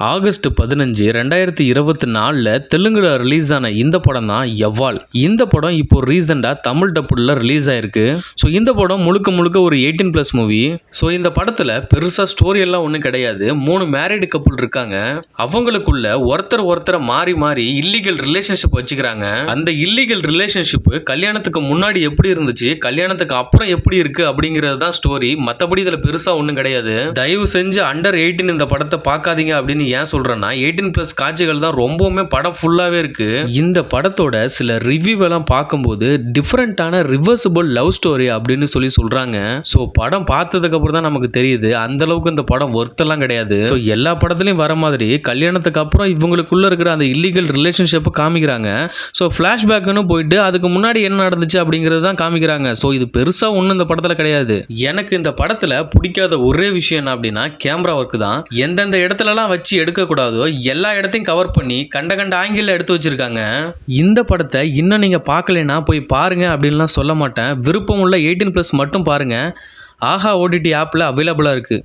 August பதினஞ்சு ரெண்டாயிரத்தி இருபத்தி நாலில் தெலுங்குல ரிலீஸ் ஆன இந்த படம் தான் எவ்வால் இந்த படம் இப்போ ரீசெண்டாக தமிழ் டப்புடில் ரிலீஸ் ஆயிருக்கு. ஸோ இந்த படம் முழுக்க முழுக்க ஒரு எயிட்டீன் ப்ளஸ் மூவி ஸோ இந்த படத்தில் பெருசாக ஸ்டோரி எல்லாம் ஒன்றும் கிடையாது. மூணு மேரிடு கப்புள் இருக்காங்க. அவங்களுக்குள்ள ஒருத்தர் ஒருத்தரை மாறி மாறி இல்லீகல் ரிலேஷன்ஷிப் வச்சுக்கிறாங்க. அந்த இல்லீகல் ரிலேஷன்ஷிப் கல்யாணத்துக்கு முன்னாடி எப்படி இருந்துச்சு கல்யாணத்துக்கு அப்புறம் எப்படி இருக்கு அப்படிங்கிறது தான் ஸ்டோரி மற்றபடி இதில் பெருசாக ஒன்றும் கிடையாது. தயவு செஞ்சு அண்டர் எயிட்டீன் இந்த படத்தை பார்க்காதீங்க அப்படின்னு ஏன் சொல்கிறேன்னா எயிட்டீன் ப்ளஸ் காட்சிகள் தான் ரொம்பவுமே படம் ஃபுல்லாகவே இருக்கு. இந்த படத்தோட சில ரிவ்யூ எல்லாம் பார்க்கும்போது டிஃப்ரெண்ட்டான ரிவர்சிபிள் லவ் ஸ்டோரி அப்படின்னு சொல்லி சொல்கிறாங்க ஸோ படம் பார்த்ததுக்கு அப்புறம் தான் நமக்கு தெரியுது அந்த அளவுக்கு இந்த படம் ஒர்த்தெல்லாம் கிடையாது. ஸோ எல்லா படத்துலையும் வர மாதிரி கல்யாணத்துக்கு அப்புறம் இவங்களுக்குள்ள இருக்கிற அந்த இல்லீகல் ரிலேஷன்ஷிப்பை காமிக்கிறாங்க. ஸோ ஃப்ளாஷ்பேக்குன்னு போயிட்டு அதுக்கு முன்னாடி என்ன நடந்துச்சு அப்படிங்கிறது தான் காமிக்கிறாங்க. ஸோ இது பெருசாக ஒன்றும் இந்த படத்தில் கிடையாது. எனக்கு இந்த படத்தில் பிடிக்காத ஒரே விஷயம் என்ன அப்படின்னா கேமரா ஒர்க் தான். எந்தெந்த இடத்துலலாம் வச்சு எடுக்கக்கூடாதோ எல்லா இடத்தையும் கவர் பண்ணி கண்ட கண்ட ஆங்கிளில் எடுத்து வச்சிருக்காங்க. இந்த படத்தை இன்னும் நீங்கள் பார்க்கலனா போய் பாருங்க அப்படின்லாம் சொல்ல மாட்டேன். விருப்பம் உள்ள எயிட்டீன் ப்ளஸ் மட்டும் பாருங்க. ஆஹா ஓடிடி ஆப்பில் அவைலபிளாக இருக்குது